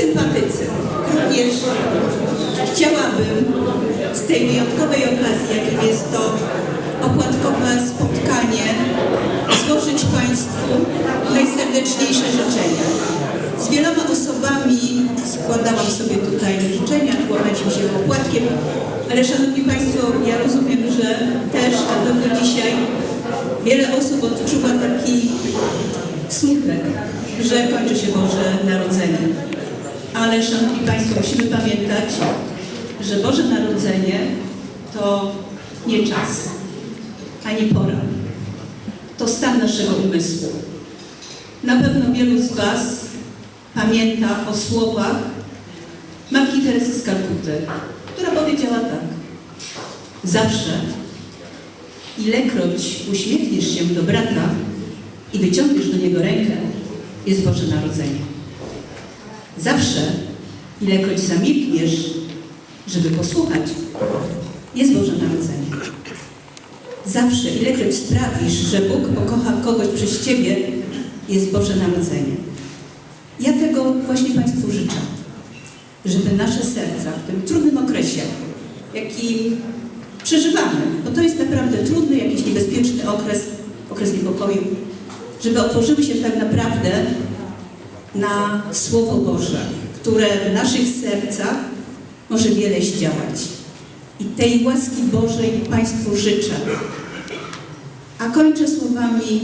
sympatycy. Również chciałabym z tej wyjątkowej okazji, jakim jest to opłatkowe spotkanie, złożyć Państwu najserdeczniejsze życzenia. Z wieloma osobami składałam sobie tutaj życzenia, kłamaliśmy się opłatkiem, ale Szanowni Państwo, ja rozumiem, że też na pewno dzisiaj wiele osób odczuwa taki smutek, że kończy się może ale Szanowni Państwo, musimy pamiętać, że Boże Narodzenie to nie czas, ani pora. To stan naszego umysłu. Na pewno wielu z Was pamięta o słowach Matki Teresy z Kalkuty, która powiedziała tak. Zawsze, ilekroć uśmiechniesz się do brata i wyciągniesz do niego rękę, jest Boże Narodzenie. Zawsze, ilekroć zamilkniesz, żeby posłuchać, jest Boże Narodzenie. Zawsze, ilekroć sprawisz, że Bóg pokocha kogoś przez Ciebie, jest Boże Narodzenie. Ja tego właśnie Państwu życzę, żeby nasze serca w tym trudnym okresie, jaki przeżywamy, bo to jest naprawdę trudny, jakiś niebezpieczny okres, okres niepokoju, żeby otworzyły się tak naprawdę na Słowo Boże, które w naszych sercach może wiele zdziałać. I tej łaski Bożej Państwu życzę. A kończę słowami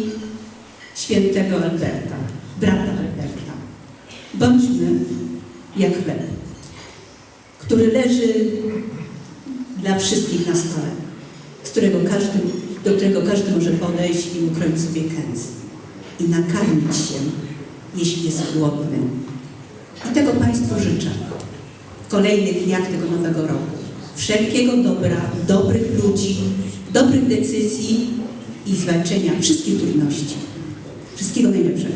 świętego Alberta, brata Alberta. Bądźmy jak chleb, który leży dla wszystkich na stole, z którego każdy, do którego każdy może podejść i ukroić sobie kęs i nakarmić się, jeśli jest głodny. I tego Państwu życzę w kolejnych dniach tego nowego roku. Wszelkiego dobra, dobrych ludzi, dobrych decyzji i zwalczenia wszystkich trudności. Wszystkiego najlepszego.